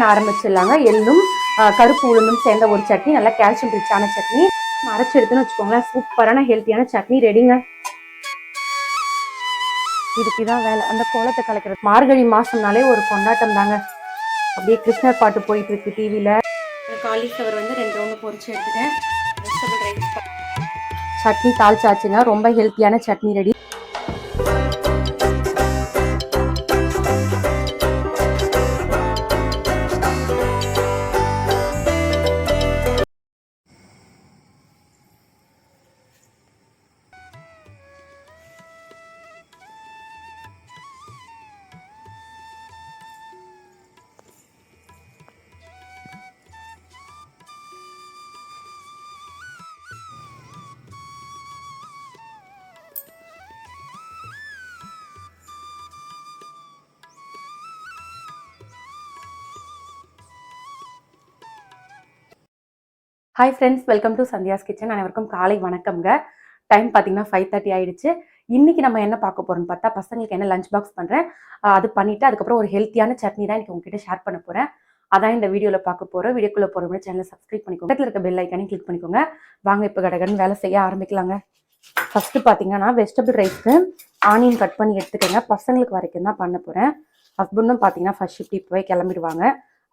ஆரம்பிச்சிடலாங்க. எள்ளும் கருப்பு உளுந்தும் சேர்ந்த ஒரு சட்னி நல்லா கால்சியம் ரிச்சான சட்னி. அரைச்சு எடுத்துன்னு வச்சுக்கோங்களேன் சூப்பரான ஹெல்த்தியான சட்னி ரெடிங்க இதுக்கு தான் வேலை. அந்த கோலத்தை கலக்கிறது மார்கழி மாசம்னாலே ஒரு கொண்டாட்டம் தாங்க. அப்படியே கிருஷ்ணர் பாட்டு போயிட்டு இருக்கு டிவியில காலிஃப்ளவர் வந்து ரெண்டு ரவுண்டு பொரிச்சு எடுத்துட்டேன். சட்னி தாளிச்சாச்சுங்க. ரொம்ப ஹெல்த்தியான chutney ready hi friends welcome to Sandhya's kitchen அனைவருக்கும் காலை வணக்கம்ங்க. டைம் பார்த்தீங்கன்னா ஃபைவ் தேர்ட்டி ஆயிடுச்சு. இன்னைக்கு நம்ம என்ன பார்க்க போறோம்னு பார்த்தா பசங்களுக்கு என்ன லஞ்ச் பாக்ஸ் பண்ணுறேன் அது பண்ணிட்டு அதுக்கப்புறம் ஒரு ஹெல்த்தியான சட்னி தான் எனக்கு உங்ககிட்ட ஷேர் பண்ண போறேன். அதான் இந்த வீடியோவில் பார்க்க போகிறோம் வீடியோக்குள்ளே போகிற சேனலை சப்ஸ்கிரைப் பண்ணிக்கோங்க. பக்கத்தில் இருக்க பெல் ஐக்கானே கிளிக் பண்ணிக்கோங்க. வாங்க இப்போ கடகடன் வேலை செய்ய ஆரம்பிக்கலாங்க. ஃபர்ஸ்ட் பார்த்தீங்கன்னா வெஜிடபிள் ரைஸ்க்கு ஆனியன் கட் பண்ணி எடுத்துக்கோங்க. பசங்களுக்கு வரைக்கும் தான் பண்ண போகிறேன் ஹஸ்பண்டும் பார்த்தீங்கன்னா ஃபர்ஸ்ட் ஷிஃப்ட் போய் கிளம்பிடுவாங்க.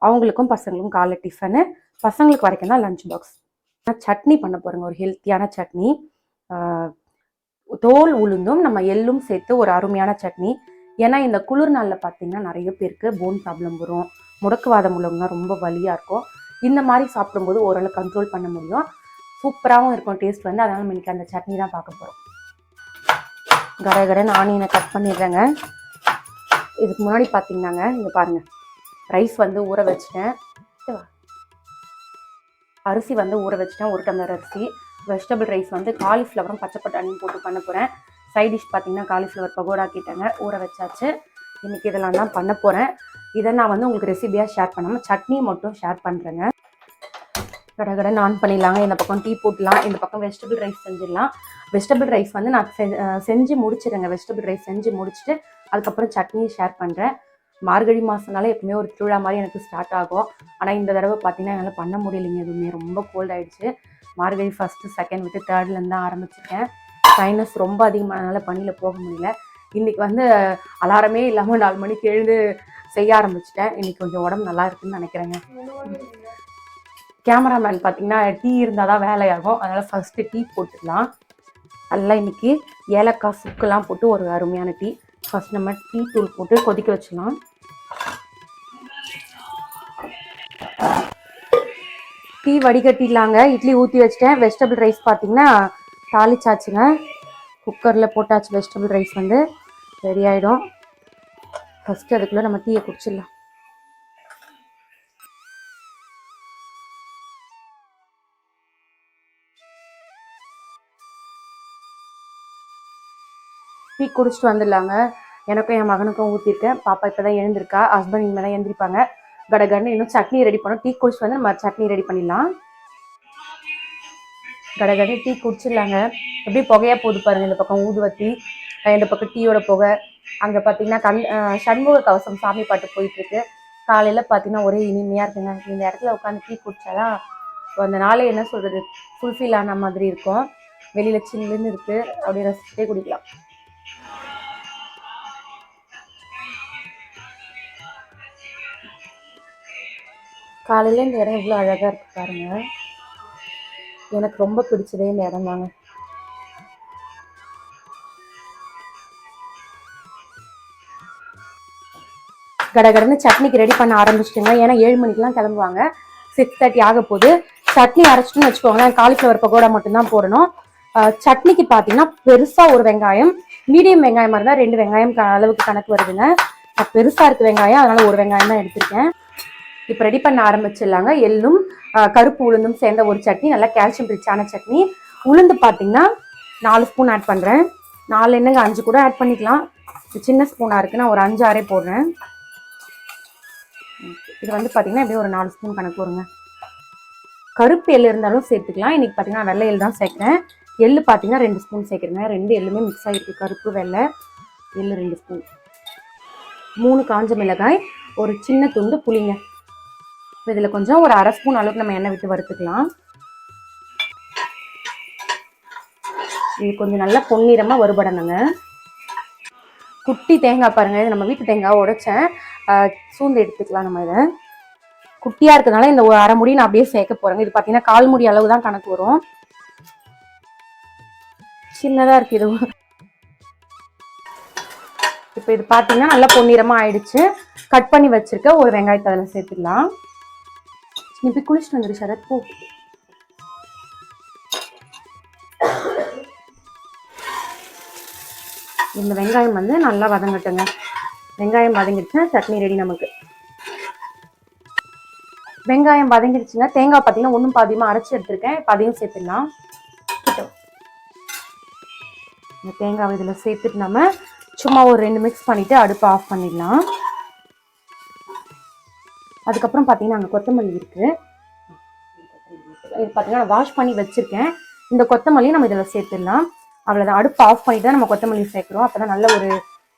அவங்களுக்கும் பசங்களுக்கும் காலை டிஃபனு பசங்களுக்கு வரைக்கும் தான் லஞ்ச் பாக்ஸ் சட்னி பண்ண போகிறேங்க ஒரு ஹெல்த்தியான சட்னி. தோல் உளுந்தும் நம்ம எள்ளும் சேர்த்து ஒரு அருமையான சட்னி. ஏன்னா இந்த குளிர் நாளில் பார்த்தீங்கன்னா நிறைய பேருக்கு போன் ப்ராப்ளம் வரும். முடக்குவாதம் உள்ளவங்க ரொம்ப வலியாக இருக்கும். இந்த மாதிரி சாப்பிடும்போது ஓரளவு கண்ட்ரோல் பண்ண முடியும். சூப்பராகவும் இருக்கும். டேஸ்ட் வந்து. அதனால் நம்ம இன்னைக்கு அந்த சட்னி தான் பார்க்க போகிறோம் கட கடன்னு ஆனியனை கட் பண்ணிடுறேங்க. இதுக்கு முன்னாடி பார்த்தீங்கன்னாங்க இங்கே பாருங்கள் ரைஸ் வந்து ஊற வச்சிட்டேன். அரிசி வந்து ஊற வச்சுட்டேன். ஒரு டம்ளர் அரிசி. வெஜிடபிள் ரைஸ் வந்து காலிஃப்ளவரும் பச்சை பட்டாணியும் போட்டு பண்ண போகிறேன் சைட் டிஷ் பார்த்தீங்கன்னா காலிஃப்ளவர் பகோடா ஆக்கிட்டேங்க ஊற வச்சாச்சு. இன்றைக்கி இதெல்லாம் தான் பண்ண போகிறேன் இதை நான் வந்து உங்களுக்கு ரெசிபியாக ஷேர் பண்ணாமல் சட்னி மட்டும் ஷேர் பண்ணுறேங்க கடகடன்னு நான் பண்ணிடலாங்க. இந்த பக்கம் டீ போட்டலாம். இந்த பக்கம் வெஜிடபிள் ரைஸ் செஞ்சிடலாம். வெஜிடபிள் ரைஸ் வந்து நான் செ- செஞ்சு முடிச்சிடுங்க வெஜிடபிள் ரைஸ் செஞ்சு முடிச்சுட்டு அதுக்கப்புறம் சட்னியை ஷேர் பண்ணுறேன் மார்கழி மாதம்னால எப்பவுமே ஒரு திருவிழா மாதிரி எனக்கு ஸ்டார்ட் ஆகும். ஆனால் இந்த தடவை பார்த்தீங்கன்னா என்னால் பண்ண முடியலைங்க. எதுவுமே. ரொம்ப கோல்ட் ஆகிடுச்சு மார்கழி ஃபஸ்ட்டு செகண்ட் விட்டு தேர்ட்லேருந்து தான் ஆரம்பிச்சிருக்கேன். சைனஸ் ரொம்ப அதிகமானனால பணியில் போக முடியல. இன்றைக்கி வந்து அலாரமே இல்லாமல் நாலு மணிக்கு எழுந்து செய்ய ஆரம்பிச்சிட்டேன். இன்றைக்கி கொஞ்சம் உடம்பு நல்லா இருக்குன்னு நினைக்கிறேங்க. கேமராமேன் பார்த்தீங்கன்னா டீ இருந்தால் தான் வேலையாகும். அதனால் ஃபஸ்ட்டு டீ போட்டுக்கலாம் நல்லா இன்னைக்கு ஏலக்காய் சுக்கெல்லாம் போட்டு ஒரு அருமையான டீ. ஃபர்ஸ்ட் நம்ம டீ தூள் போட்டு கொதிக்க வச்சிடலாம். டீ வடிகட்டிடலாங்க. இட்லி ஊற்றி வச்சிட்டேன். வெஜிடபிள் ரைஸ் பார்த்தீங்கன்னா தாளிச்சாச்சுங்க. குக்கரில் போட்டாச்சு வெஜிடபிள் ரைஸ் வந்து. ரெடி ஆகிடும் ஃபஸ்ட்டு அதுக்குள்ளே நம்ம டீயை குடிச்சிடலாம். டீ குடிச்சிட்டு வந்துடலாங்க. எனக்கும் என் மகனுக்கும் ஊற்றிருக்கேன் பாப்பா இப்போ தான் எழுந்திருக்கா. ஹஸ்பண்ட் இனிமேல் தான் எழுந்திருப்பாங்க. கடகடன்னு இன்னும் சட்னி ரெடி பண்ணோம் டீ குடிச்சு வந்து நம்ம சட்னி ரெடி பண்ணிடலாம். கடகடன்னு டீ குடிச்சிடலாங்க. எப்படி புகையா போகுது பாருங்க. இந்த பக்கம் ஊதுவத்தி இந்த பக்கம் டீயோட புகை. அங்கே பார்த்தீங்கன்னா கண் அஹ் சண்முக கவசம் சாமி பாட்டு போயிட்டு இருக்கு காலையில் பார்த்தீங்கன்னா ஒரே இனிமையாக இருக்குங்க. இந்த இடத்துல உட்காந்து டீ குடிச்சாதான் அந்த நாளே என்ன சொல்றது? ஃபுல்ஃபில் ஆன மாதிரி இருக்கும். வெளியில் சில்லுன்னு இருக்கு. அப்படியே ரசிச்சுட்டே குடிக்கலாம். காலையில் இந்த இடம் இவ்வளோ அழகாக இருக்கு பாருங்க. எனக்கு ரொம்ப பிடிச்சதே இந்த இடம் தாங்க. கடகடன்னு சட்னிக்கு ரெடி பண்ண ஆரம்பிச்சிட்டுங்க. ஏன்னா ஏழு மணிக்கெல்லாம் கிளம்புவாங்க. சிக்ஸ் தேர்ட்டி ஆக போகுது. சட்னி அரைச்சிட்டுன்னு வச்சுக்கோங்களேன். காலிஃப்ளவர் பகோடா மட்டும்தான் போடணும். சட்னிக்கு பார்த்தீங்கன்னா பெருசாக ஒரு வெங்காயம் மீடியம் வெங்காயமாக இருந்தால் ரெண்டு வெங்காயம் க- அளவுக்கு கணக்கு வருதுங்க. நான் பெருசாக இருக்க வெங்காயம். அதனால ஒரு வெங்காயம் தான் எடுத்திருக்கேன். இப்போ ரெடி பண்ண ஆரம்பிச்சிடலாங்க. எள்ளும் கருப்பு உளுந்தும் சேர்ந்த ஒரு சட்னி நல்லா கால்சியம் ரிச்சான சட்னி. உளுந்து பார்த்தீங்கன்னா நாலு ஸ்பூன் ஆட் பண்ணுறேன் நாலு என்னங்க அஞ்சு கூட ஆட் பண்ணிக்கலாம். சின்ன ஸ்பூனாக இருக்குது நான் ஒரு அஞ்சு ஆறே போடுறேன். இது வந்து பார்த்தீங்கன்னா எப்படியும் ஒரு நாலு ஸ்பூன் கணக்கு வருங்க. கருப்பு எள்ளு இருந்தாலும் சேர்த்துக்கலாம். இன்றைக்கி பார்த்தீங்கன்னா வெள்ளை எள் தான் சேர்க்குறேன். எள்ளு பார்த்தீங்கன்னா ரெண்டு ஸ்பூன் சேர்க்குறேங்க. ரெண்டு எள்ளுமே மிக்ஸ் ஆகிருக்கு கருப்பு வெள்ளை எள் ரெண்டு ஸ்பூன் மூணு காஞ்ச மிளகாய் ஒரு சின்ன துண்டு புளிங்க. இப்போ இதில் கொஞ்சம் ஒரு அரை ஸ்பூன் அளவுக்கு நம்ம எண்ணெய் விட்டு வறுத்துக்கலாம். இது கொஞ்சம் நல்லா பொன்னிறமாக வறுபடணுங்க. குட்டி தேங்காய் பாருங்கள் இது நம்ம வீட்டு தேங்காய் உடைச்சேன். சூழ்ந்து எடுத்துக்கலாம் நம்ம இதை. குட்டியாக இருக்கிறதுனால இந்த ஒரு அரை முடி நான் அப்படியே சேர்க்க போகிறேங்க இது பார்த்தீங்கன்னா கால் முடி அளவு தான் கணக்கு வரும். சின்னதாக இருக்கு இது. இப்போ இது பார்த்தீங்கன்னா நல்லா பொன்னிறமாக ஆயிடுச்சு. கட் பண்ணி வச்சுருக்க ஒரு வெங்காயத்தை அதில் சேர்த்துக்கலாம். நீ போய் குளிச்சுட்டு வந்துடு சரத் போ இந்த வெங்காயம் வந்து நல்லா வதங்கட்டுங்க. வெங்காயம் வதங்கிடுச்சுன்னா சட்னி ரெடி நமக்கு. வெங்காயம் வதங்கிடுச்சுங்க தேங்காய் பார்த்தீங்கன்னா ஒன்றும் பாதியமாக அரைச்சி எடுத்திருக்கேன். இப்போ அதையும் சேர்த்துடலாம். இந்த தேங்காய் இதில் சேர்த்துட்டு நம்ம சும்மா ஒரு ரெண்டு மிக்ஸ் பண்ணிவிட்டு அடுப்பை ஆஃப் பண்ணிடலாம். அதுக்கப்புறம் பார்த்தீங்கன்னா அங்கே கொத்தமல்லி இருக்குது இது பார்த்தீங்கன்னா நான் வாஷ் பண்ணி வச்சுருக்கேன். இந்த கொத்தமல்லியும் நம்ம இதில் சேர்த்துடலாம். அவ்வளோதான் அடுப்பு ஆஃப் பண்ணி தான் நம்ம கொத்தமல்லி சேர்க்குறோம். அப்போ தான் நல்ல ஒரு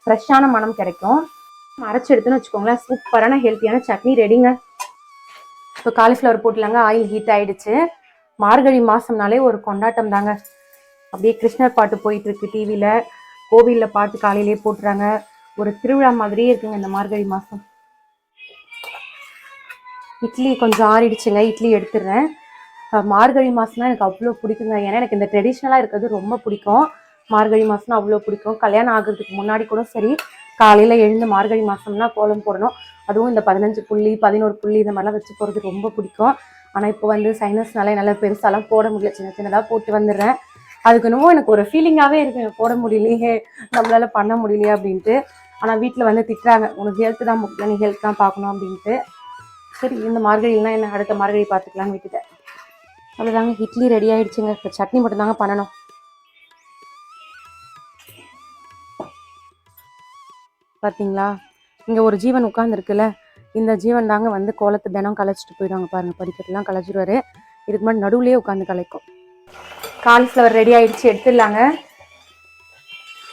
ஃப்ரெஷ்ஷான மனம் கிடைக்கும். அரைச்சி எடுத்துன்னு வச்சுக்கோங்களேன் சூப்பரான ஹெல்த்தியான சட்னி ரெடிங்க இப்போ காலிஃப்ளவர் போட்டுலாங்க. ஆயில் ஹீட் ஆகிடுச்சு மார்கழி மாதம்னாலே ஒரு கொண்டாட்டம் தாங்க. அப்படியே கிருஷ்ணர் பாட்டு போயிட்டுருக்கு டிவியில் கோவிலில் பாட்டு காலையிலே போட்டுறாங்க. ஒரு திருவிழா மாதிரியே இருக்குங்க இந்த மார்கழி மாதம் இட்லி கொஞ்சம் ஆறிடுச்சுங்க இட்லி எடுத்துடுறேன். மார்கழி மாதம்னா எனக்கு அவ்வளோ பிடிக்குங்க. ஏன்னா எனக்கு இந்த ட்ரெடிஷ்னலாக இருக்கிறது ரொம்ப பிடிக்கும். மார்கழி மாதம்னா அவ்வளோ பிடிக்கும். கல்யாணம் ஆகிறதுக்கு முன்னாடி கூட சரி காலையில் எழுந்து மார்கழி மாதம்னா கோலம் போடணும். அதுவும் இந்த பதினஞ்சு புள்ளி பதினோரு புள்ளி இந்த மாதிரிலாம் வச்சு போகிறது ரொம்ப பிடிக்கும். ஆனால் இப்போ வந்து சைனஸ்னால என்னால் பெருசாலாம் போட முடியல. சின்ன சின்னதாக போட்டு வந்துடுறேன். அதுக்கு என்னவோ எனக்கு ஒரு ஃபீலிங்காகவே இருக்கு போட முடியலையே நம்மளால பண்ண முடியலையே அப்படின்ட்டு. ஆனால் வீட்டில் வந்து திட்டுறாங்க உனக்கு ஹெல்த் தான் முக்கியம் நீ ஹெல்த் தான் பார்க்கணும் அப்படின்ட்டு. சரி இந்த மார்கழிலாம் என்ன? அடுத்த மார்கழி பார்த்துக்கலான்னு விட்டுட்டேன். அவ்வளோதாங்க இட்லி ரெடி ஆகிடுச்சுங்க இப்போ சட்னி மட்டும்தாங்க பண்ணணும். பார்த்தீங்களா இங்கே ஒரு ஜீவன் உட்காந்துருக்குல்ல இந்த ஜீவன் தாங்க வந்து கோலத்தை தினம் கலைச்சிட்டு போயிடுவாங்க பாருங்கள் படிக்கட்டுலாம் கலைச்சிடுவாரு இதுக்கு முன்னாடி நடுவுலேயே உட்காந்து கலைக்கும். காலிஃப்ளவர் ரெடி ஆகிடுச்சு எடுத்துடலாங்க.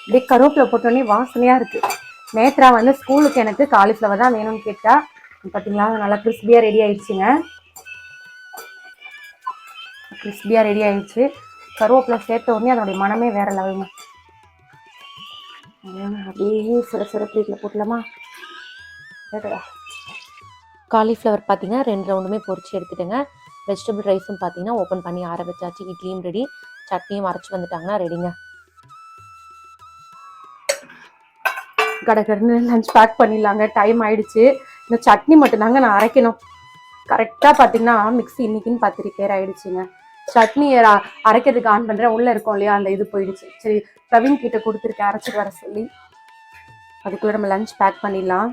அப்படியே கருவேப்பிலை போட்டோன்னே வாசனையாக இருக்கு. நேத்ரா வந்து ஸ்கூலுக்கு எனக்கு காலிஃப்ளவர் தான் வேணும்னு கேட்டால் பார்த்தீங்களா நல்லா கிறிஸ்பியாக ரெடி ஆயிடுச்சுங்க. கிறிஸ்பியாக ரெடி ஆயிடுச்சு. கருவேப்பிலை சேர்த்த உடனே அதனுடைய மனமே வேற லெவலுங்க. அப்படியே சிற சிற பிளேட்டில் போட்டலாமா கேட்டதா காலிஃப்ளவர் பார்த்தீங்கன்னா ரெண்டு ரவுண்டுமே பொரிச்சு எடுத்துட்டேங்க. வெஜிடபிள் ரைஸும் பார்த்தீங்கன்னா ஓப்பன் பண்ணி ஆற வச்சாச்சு. இட்லியும் ரெடி சட்னியும் அரைச்சி வந்துட்டாங்கன்னா ரெடிங்க கடகடன்னு லஞ்ச் பேக் பண்ணிடலாங்க. டைம் ஆயிடுச்சு. இந்த சட்னி மட்டும்தாங்க நான் அரைக்கணும். கரெக்டாக பார்த்தீங்கன்னா மிக்ஸி இன்னைக்குன்னு பத்து ரிப்பேர் ஆயிடுச்சுங்க. சட்னி அரைக்கிறதுக்கு ஆன் பண்ணுறேன் உள்ளே இருக்கும் இல்லையா? அந்த இது போயிடுச்சு. சரி பிரவீன் கிட்ட கொடுத்துருக்கேன். அரைச்சிட்டு வர சொல்லி. அதுக்குள்ளே நம்ம லஞ்ச் பேக் பண்ணிடலாம்.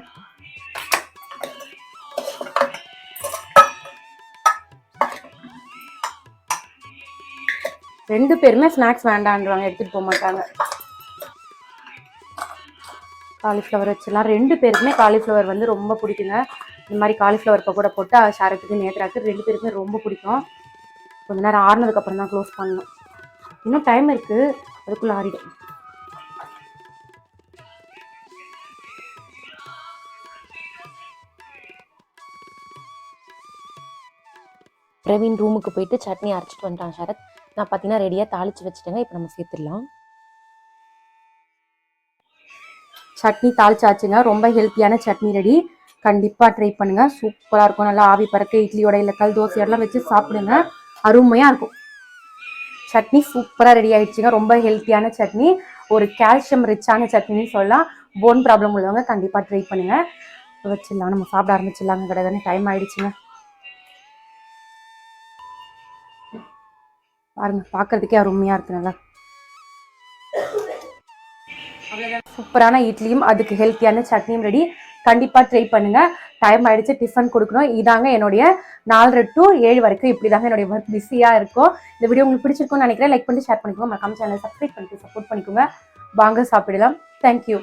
ரெண்டு பேருமே ஸ்நாக்ஸ் வேண்டான்றாங்க எடுத்துகிட்டு போக மாட்டாங்க. காலிஃப்ளவர் வச்சிடலாம் ரெண்டு பேருக்குமே காலிஃப்ளவர் வந்து ரொம்ப பிடிக்குங்க. இந்த மாதிரி காலிஃப்ளவர் கூட போட்டு ஷாரத்துக்கு நேத்ராக்கு ரெண்டு பேருக்குமே ரொம்ப பிடிக்கும். கொஞ்ச நேரம் ஆறுனதுக்கப்புறம் தான் க்ளோஸ் பண்ணணும். இன்னும் டைம் இருக்குது அதுக்குள்ளே ஆறிடும். பிரவீன் ரூமுக்கு போயிட்டு சட்னி அரைச்சிட்டு வந்துட்டான் சரத் நான் பார்த்தீங்கன்னா ரெடியாக தாளித்து வச்சுட்டேங்க. இப்போ நம்ம சேர்த்துடலாம். சட்னி தாளிச்சாச்சுங்க. ரொம்ப ஹெல்த்தியான சட்னி ரெடி. கண்டிப்பாக ட்ரை பண்ணுங்க. சூப்பராக இருக்கும். நல்லா ஆவி பறக்க இட்லியோட இல்லை கல் தோசையோடலாம் வச்சு சாப்பிடுங்க. அருமையாக இருக்கும். சட்னி சூப்பராக ரெடி ஆயிடுச்சுங்க. ரொம்ப ஹெல்த்தியான சட்னி. ஒரு கால்சியம் ரிச்சான சட்னின்னு சொல்லலாம். போன் ப்ராப்ளம் உள்ளவங்க கண்டிப்பாக ட்ரை பண்ணுங்க. வச்சிடலாம். நம்ம சாப்பிட ஆரம்பிச்சிடலாங்க. கிடையாது டைம் ஆயிடுச்சுங்க. பாருங்க. பார்க்கறதுக்கே அருமையாக இருக்கு நல்லா. சூப்பரான இட்லியும் அதுக்கு ஹெல்த்தியான சட்னியும் ரெடி கண்டிப்பாக ட்ரை பண்ணுங்கள் டைம் ஆகிடுச்சு டிஃபன் கொடுக்கணும். இதாங்க என்னுடைய நாலரை டு ஏழு வரைக்கும் இப்படி தாங்க என்னுடைய ஒர்க் பிஸியாக இருக்கும் இந்த வீடியோ உங்களுக்கு பிடிச்சிருக்கும்னு நினைக்கிறேன். லைக் பண்ணி ஷேர் பண்ணிக்கோங்க. மறக்காம சேனல் சப்ஸ்கிரைப் பண்ணிட்டு சப்போர்ட் பண்ணிக்கோங்க. வாங்க சாப்பிடலாம். தேங்க்யூ